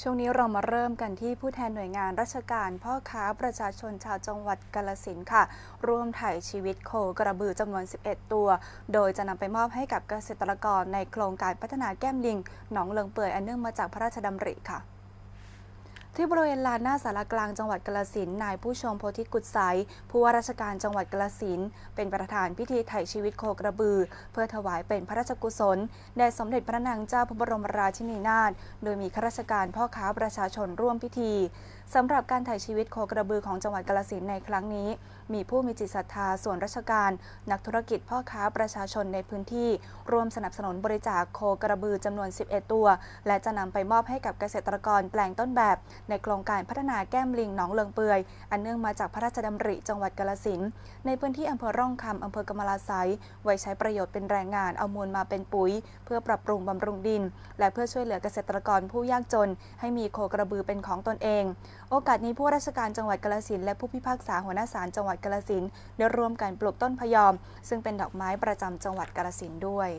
ช่วงนี้เรามาเริ่มกันที่ผู้แทนหน่วยงานราชการพ่อค้าประชาชนชาวจังหวัดกาลสินค่ะ ร่วมถ่ายชีวิตโคกระบือจำนวน 11 ตัว โดยจะนำไปมอบให้กับเกษตรกรในโครงการพัฒนาแก้มลิง หนองเลิงเปื่อยอันเนื่องมาจากพระราชดำริค่ะ ที่บริเวณลานหน้าสารกลางจังหวัดกาลสินนายผู้ชมโพธิกุศไสยผู้ว่าราชการจังหวัดกาลสินเป็นประธานพิธีไถ่ชีวิตโคกระบือ เพื่อถวายเป็นพระราชกุศลแด่สมเด็จพระนางเจ้าพระบรมราชินีนาถโดยมีข้าราชการพ่อค้าประชาชนร่วมพิธีสำหรับการไถ่ชีวิตโคกระบือของจังหวัดกาลสินในครั้งนี้ มีผู้มีจิตศรัทธาส่วนราชการ นักธุรกิจพ่อค้าประชาชนในพื้นที่ร่วมสนับสนุนบริจาคโคกระบือจำนวน 11 ตัว และจะนำไปมอบให้กับเกษตรกรแปลงต้นแบบในโครงการพัฒนาแก้มลิงหนองเลิงเปือย อันเนื่องมาจากพระราชดำริจังหวัดกาลสินในพื้นที่อำเภอร่องคำอำเภอกำมะลาไซไว้ใช้ประโยชน์เป็นแรงงานเอามูลมาเป็นปุ๋ย เพื่อปรับปรุงบำรุงดิน และเพื่อช่วยเหลือเกษตรกรผู้ยากจน ให้มีโคกระบือเป็นของตนเอง โอกาสนี้ผู้ราชการจังหวัดกาลสินและผู้พิพากษาหัวหน้าศาลจังหวัดกาลสินได้ร่วมกันปลูกต้นพยอม ซึ่งเป็นดอกไม้ประจำจังหวัดกาลสินด้วย